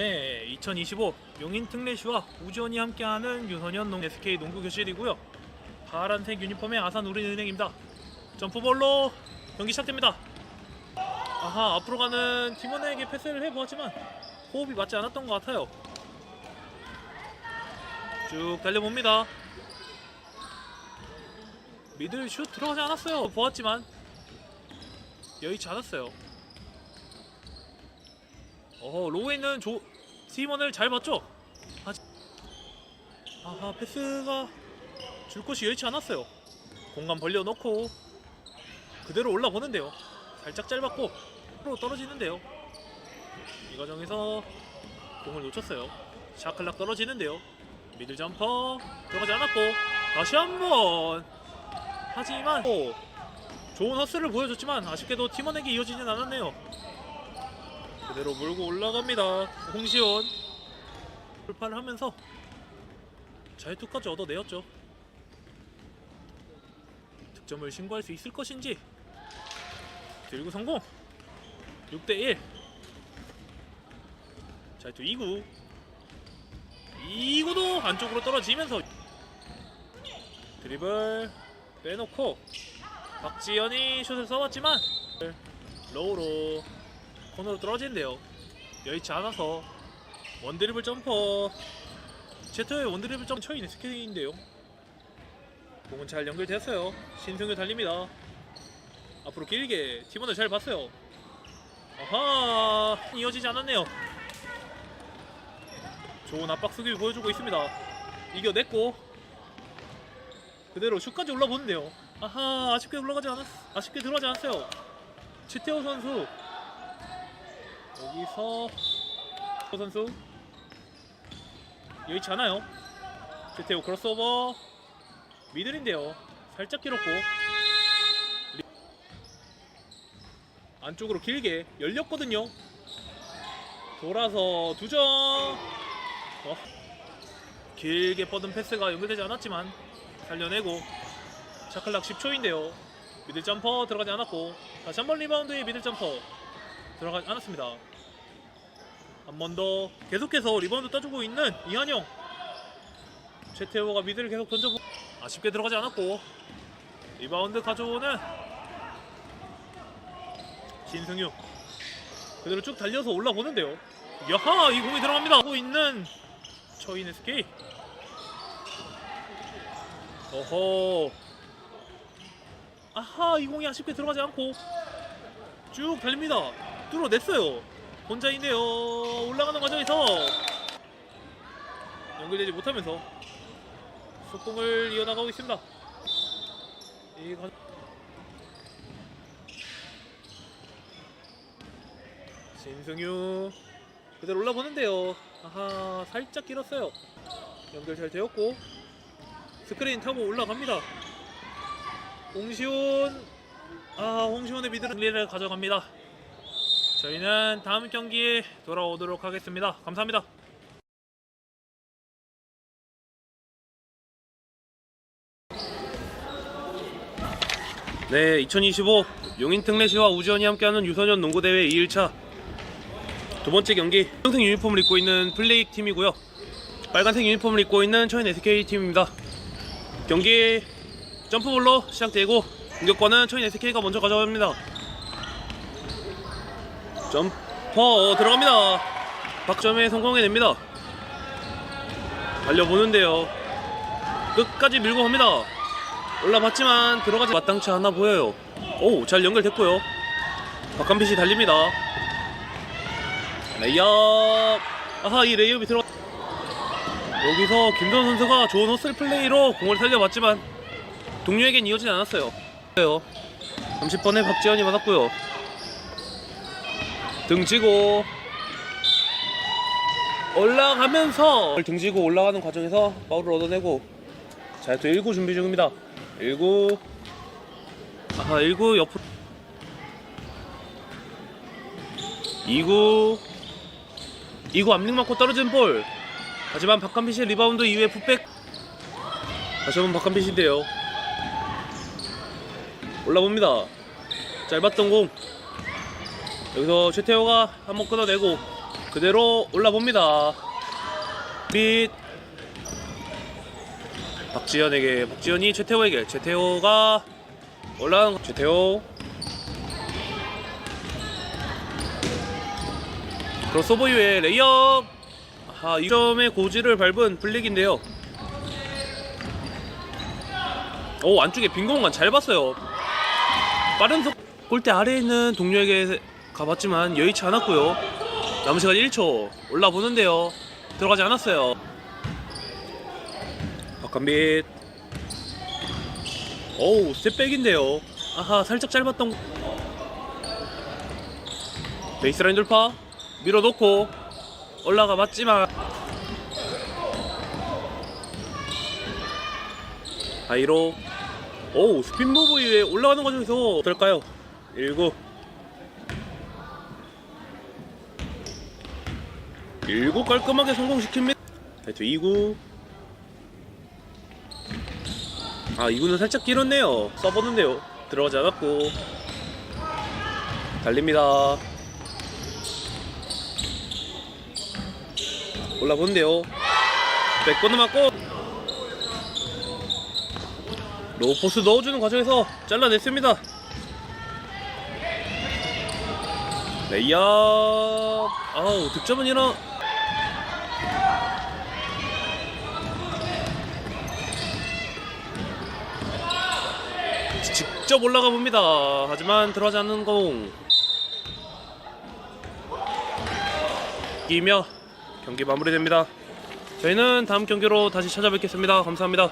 네, 2025 용인 특례시와 우지원이 함께하는 유소년 농 SK 농구 교실이고요. 파란색 유니폼의 아산 우리은행입니다. 점프볼로 경기 시작됩니다. 아하 앞으로 가는 팀원에게 패스를 해보았지만 호흡이 맞지 않았던 것 같아요. 쭉 달려봅니다. 미들 슛 들어가지 않았어요. 보았지만 여의치 않았어요. 어허 로우에 있는 조 팀원을 잘? 아직 아하 패스가 줄 곳이 여의치 않았어요. 공간 벌려놓고 그대로 올라보는데요. 살짝 짧았고 프로 떨어지는데요. 이 과정에서 공을 놓쳤어요. 샤클락 떨어지는데요. 미들 점퍼 들어가지 않았고 다시 한번 하지만 또 좋은 허스를 보여줬지만 아쉽게도 팀원에게 이어지진 않았네요. 그대로 몰고 올라갑니다. 홍시원 돌파를 하면서 자유투까지 얻어내었죠. 득점을 신고할 수 있을 것인지. 들고 성공. 6대1 자유투 2구. 2구도 안쪽으로 떨어지면서 드리블 빼놓고 박지현이 슛을 써봤지만 로우로 코너로 떨어지는데요. 여의치 않아서 원드리블 점퍼 제터의 원드리블 점 쳐있는 스케이인데요. 공은 잘 연결됐어요. 신승규 달립니다. 앞으로 길게 팀원을 잘 봤어요. 아하 이어지지 않았네요. 좋은 압박 수비 보여주고 있습니다. 이겨냈고 그대로 슛까지 올라보는데요. 아하 아쉽게 올라가지 않았 아쉽게 들어가지 않았어요. 최태호 선수 여기서 최태호 선수 여의치 않아요. 최태호 크로스오버 미들인데요. 살짝 길었고 리- 안쪽으로 길게 열렸거든요. 돌아서 두점. 어. 길게 뻗은 패스가 연결되지 않았지만 살려내고 샤클락 10초인데요. 미들 점퍼 들어가지 않았고 다시 한 번 리바운드에 미들 점퍼 들어가지 않았습니다 한 번 더 계속해서 리바운드 따주고 있는 이한영. 최태호가 미들을 계속 던져보 아쉽게 들어가지 않았고 리바운드 가져오는 신승유. 그대로 쭉 달려서 올라보는데요. 야하 이 공이 들어갑니다. 하고 있는 처인 SK 어허. 아하 이 공이 아쉽게 들어가지 않고 쭉 달립니다. 뚫어냈어요 혼자인데요. 올라가는 과정에서 연결되지 못하면서 속공을 이어나가고 있습니다. 이 과... 신승유 그대로 올라보는데요. 아하 살짝 길었어요. 연결 잘 되었고 스크린 타고 올라갑니다. 홍시훈. 아 홍시훈의 미드를 승리를 가져갑니다 저희는 다음 경기에 돌아오도록 하겠습니다. 감사합니다. 네 2025 용인 특례시와 우지원이 함께하는 유소년 농구대회 2일차 두 번째 경기. 빨간색 유니폼을 입고 있는 플레이 팀이고요. 빨간색 유니폼을 입고 있는 처인 SK 팀입니다. 경기 점프볼로 시작되고 공격권은 처인 SK가 먼저 가져갑니다. 점퍼 들어갑니다. 박점에 성공해냅니다. 달려보는데요. 끝까지 밀고 갑니다. 올라봤지만 들어가지 마땅치 않아 보여요. 오, 잘 연결됐고요. 박한빛이 달립니다. 레이업. 아하, 이 레이업이 들어. 여기서 김도현 선수가 좋은 헛슬 플레이로 공을 살려봤지만 동료에겐 이어지지 않았어요. 30번에 박지현이 받았고요. 등지고 올라가면서 등지고 올라가는 과정에서 파울을 얻어내고 자, 또 1구 준비 중입니다. 1구. 아하 1구 옆으로. 2구. 2구 앞닝 맞고 떨어진 볼. 하지만 박한빛의 리바운드 이후에 풋백. 다시 한번 박한빛인데요. 올라봅니다. 짧았던 공 여기서 최태호가 한번 끊어내고 그대로 올라봅니다. 빛 박지현에게 박지현이 최태호에게. 최태호가 올라간 최태호. 크로스오버 이후에 레이업. 아, 2점의 고지를 밟은 블릭인데요. 오 안쪽에 빈 공간 잘 봤어요. 빠른 속 골대 아래에 있는 동료에게 가봤지만 여의치 않았고요. 남은 시간 1초 올라보는데요. 들어가지 않았어요. 박한빛. 오우 스텝백인데요. 아하 살짝 짧았던 베이스라인 돌파. 밀어놓고 올라가 봤지만 하이로. 오우 스핀 무브 위에 올라가는 과정에서 어떨까요? 19 19 깔끔하게 성공시킵니다. 하이트 2구. 아 2구는 살짝 길었네요. 써보는데요. 들어가지 않았고. 달립니다. 올라보는데요. 백번을 맞고. 로포스 넣어주는 과정에서 잘라냈습니다. 레이업. 아우 득점은 일어 직접 올라가 봅니다. 하지만 들어가지 않는 공. 이기며 경기 마무리됩니다. 저희는 다음 경기로 다시 찾아뵙겠습니다. 감사합니다